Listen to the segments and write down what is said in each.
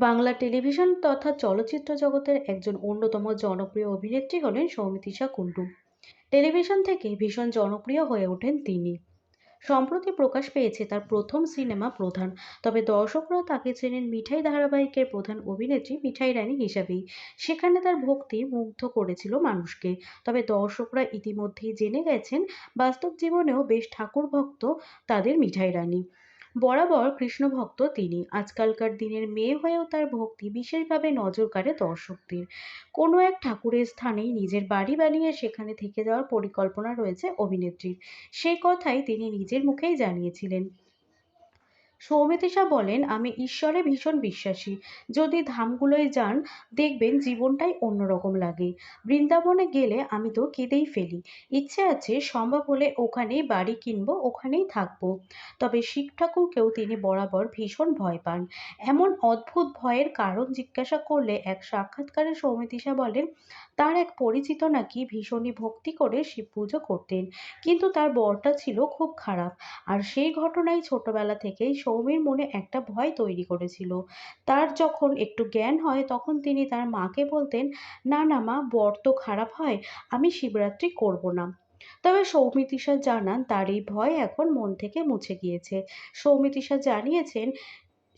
Bangla television তথা চলচ্চিত্র জগতের একজন অন্যতম জনপ্রিয় অভিনেত্রী হলেন সৌমিত্রিষা কুণ্ডু। টেলিভিশন থেকে ভীষণ জনপ্রিয় হয়ে ওঠেন তিনি। সম্প্রতি প্রকাশ পেয়েছে তার প্রথম সিনেমা প্রধান, তবে দর্শকরা তাকে চেনেন মিঠাই ধারাবাহিকের প্রধান অভিনেত্রী মিঠাই রানী হিসাবেই। সেখানে তার ভক্তি মুগ্ধ করেছিল মানুষকে, তবে দর্শকরা ইতিমধ্যেই জেনে গেছেন বাস্তব জীবনেও বেশ ঠাকুর ভক্ত তাদের মিঠাই রানী। বরাবর কৃষ্ণ ভক্ত তিনি। আজকালকার দিনের মেয়ে হয়েও তার ভক্তি বিশেষভাবে নজর কাড়ে দর্শকদের। কোনো এক ঠাকুরের স্থানেই নিজের বাড়ি বানিয়ে সেখানে থেকে যাওয়ার পরিকল্পনা রয়েছে অভিনেত্রীর। সে কথাই তিনি নিজের মুখেই জানিয়েছিলেন। সৌমিত্রিষা বলেন, আমি ঈশ্বরে ভীষণ বিশ্বাসী। যদি ধামগুলোয় যান, দেখবেন জীবনটাই অন্যরকম লাগে। বৃন্দাবনে গেলে আমি তো কেঁদেই ফেলি। ইচ্ছে আছে সম্ভব হলে ওখানেই বাড়ি কিনবো, ওখানেই থাকব। তবে শিব ঠাকুরকেও তিনি বরাবর ভীষণ ভয় পান। এমন অদ্ভুত ভয়ের কারণ জিজ্ঞাসা করলে এক সাক্ষাৎকারে সৌমিত্রিষা বলেন, তার এক পরিচিত নাকি ভীষণই ভক্তি করে শিব পুজো করতেন। কিন্তু তার বরটা ছিল খুব খারাপ। আর সেই ঘটনাই ছোটবেলা থেকেই সৌমির মনে একটা ভয় তৈরি করেছিল। তার যখন একটু জ্ঞান হয়, তখন তিনি তার মাকে বলতেন, না না মা, বর তো খারাপ হয়, আমি শিবরাত্রি করব না। তবে সৌমিতিশা জানান, তার এই ভয় এখন মন থেকে মুছে গিয়েছে। সৌমিতিশা জানিয়েছেন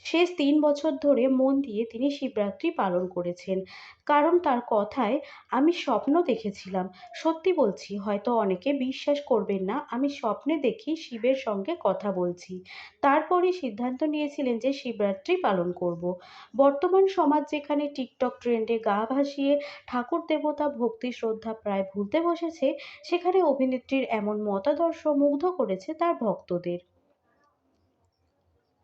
শেষ তিন বছর ধরে মন দিয়ে তিনি শিবরাত্রি পালন করেছেন। কারণ তার কথায়, আমি স্বপ্ন দেখেছিলাম। সত্যি বলছি, হয়তো অনেকে বিশ্বাস করবেন না, আমি স্বপ্নে দেখি শিবের সঙ্গে কথা বলছি। তারপরই সিদ্ধান্ত নিয়েছিলেন যে শিবরাত্রি পালন করব। বর্তমান সমাজ যেখানে টিকটক ট্রেন্ডে গা ভাসিয়ে ঠাকুর দেবতা ভক্তি শ্রদ্ধা প্রায় ভুলতে বসেছে, সেখানে অভিনেত্রীর এমন মতাদর্শ মুগ্ধ করেছে তার ভক্তদের।